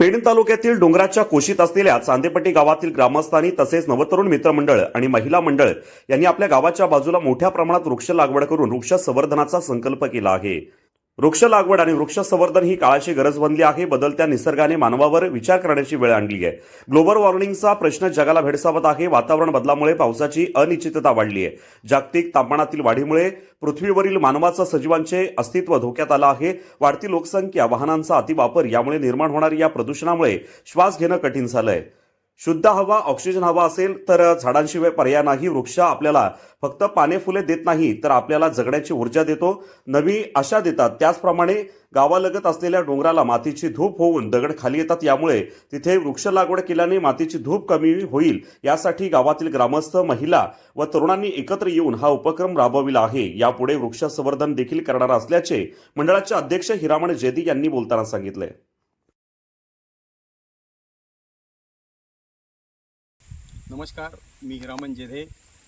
पेण तालुक्यातील डोंगराच्या कोशीत असलेल्या चांदेपट्टी गावातील ग्रामस्थांनी तसेच नवतरुण मित्रमंडळ आणि महिला मंडळ यांनी आपल्या गावाच्या बाजूला मोठ्या प्रमाणात वृक्ष लागवड करून वृक्ष संवर्धनाचा संकल्प केला आहे. वृक्ष लागवड आणि वृक्ष संवर्धन ही काळाची गरज बनली आहे. बदलत्या निसर्गाने मानवावर विचार करण्याची वेळ आणली आहे. ग्लोबल वॉर्मिंगचा प्रश्न जगाला भेडसावत आहे. वातावरण बदलामुळे पावसाची अनिश्चितता वाढली आहे. जागतिक तापमानातील वाढीमुळे पृथ्वीवरील मानवाचं सजीवांचे अस्तित्व धोक्यात आलं आहे. वाढती लोकसंख्या वाहनांचा अतिवापर यामुळे निर्माण होणारी या प्रदूषणामुळे श्वास घेणं कठीण झालंय. शुद्ध हवा ऑक्सिजन हवा असेल तर झाडांशिवाय पर्याय नाही. वृक्ष आपल्याला फक्त पाने फुले देत नाही तर आपल्याला जगण्याची ऊर्जा देतो. नवी आशा देतात. त्याचप्रमाणे गावालगत असलेल्या डोंगराला मातीची धूप होऊन दगड खाली येतात. यामुळे तिथे वृक्ष लागवड केल्याने मातीची धूप कमी होईल. यासाठी गावातील ग्रामस्थ महिला व तरुणांनी एकत्र येऊन हा उपक्रम राबविला आहे. यापुढे वृक्ष संवर्धन देखील करणार असल्याचे मंडळाचे अध्यक्ष हिरामण जेदी यांनी बोलताना सांगितले. नमस्कार मी हिरामन जेधे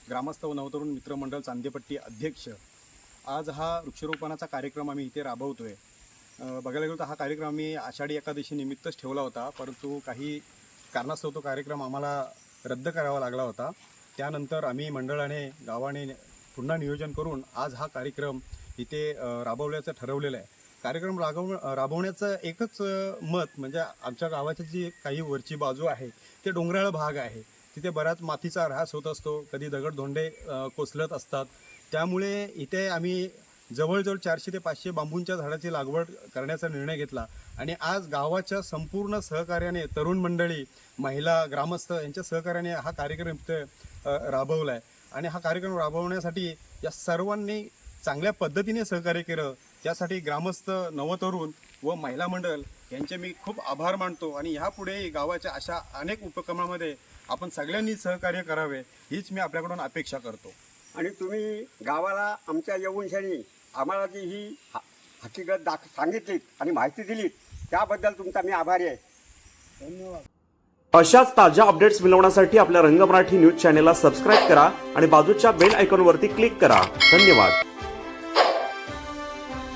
ग्रामस्थ व नवतरुण मित्रमंडळ चांदेपट्टी अध्यक्ष. आज हा वृक्षरोपणाचा कार्यक्रम आम्ही इथे राबवतो आहे बघायला गेलो तर हा कार्यक्रम आम्ही आषाढी एकादशी निमित्तच ठेवला होता परंतु काही कारणास्तव तो कार्यक्रम आम्हाला रद्द करावा लागला होता. त्यानंतर आम्ही मंडळाने गावाने पुन्हा नियोजन करून आज हा कार्यक्रम इथे राबवल्याचं ठरवलेलं आहे. कार्यक्रम राबव राबवण्याचं एकच मत म्हणजे आमच्या गावाची जी काही वरची बाजू आहे ते डोंगराळ भाग आहे. तिथे बराच मातीचा ऱ्हास होत असतो कधी दगडधोंडे अ, कोसळत असतात. त्यामुळे इथे आम्ही जवळजवळ चारशे ते पाचशे बांबूंच्या झाडाची लागवड करण्याचा निर्णय घेतला. आणि आज गावाच्या संपूर्ण सहकार्याने तरुण मंडळी महिला ग्रामस्थ यांच्या सहकार्याने हा कार्यक्रम इथे राबवला आहे आणि हा कार्यक्रम राबवण्यासाठी या सर्वांनी चांगल्या पद्धतीने सहकार्य केलं. त्यासाठी ग्रामस्थ नवतरुण व महिला मंडळ यांचे मी खूप आभार मानतो आणि ह्यापुढे गावाच्या अशा अनेक उपक्रमामध्ये आपण सगळ्यांनी सहकार्य करावे हीच मी आपल्याकडून अपेक्षा करतो. आणि तुम्ही गावाला आमच्या येऊनशानी आम्हाला जी ही हा- हकीकत दाख सांगितलीत आणि माहिती दिलीत त्याबद्दल तुमचा मी आभारी आहे. धन्यवाद. अशाच ताज्या अपडेट्स मिळवण्यासाठी आपल्या रंग मराठी न्यूज चॅनेलला सबस्क्राईब करा आणि बाजूच्या बेल आयकॉनवरती क्लिक करा. धन्यवाद.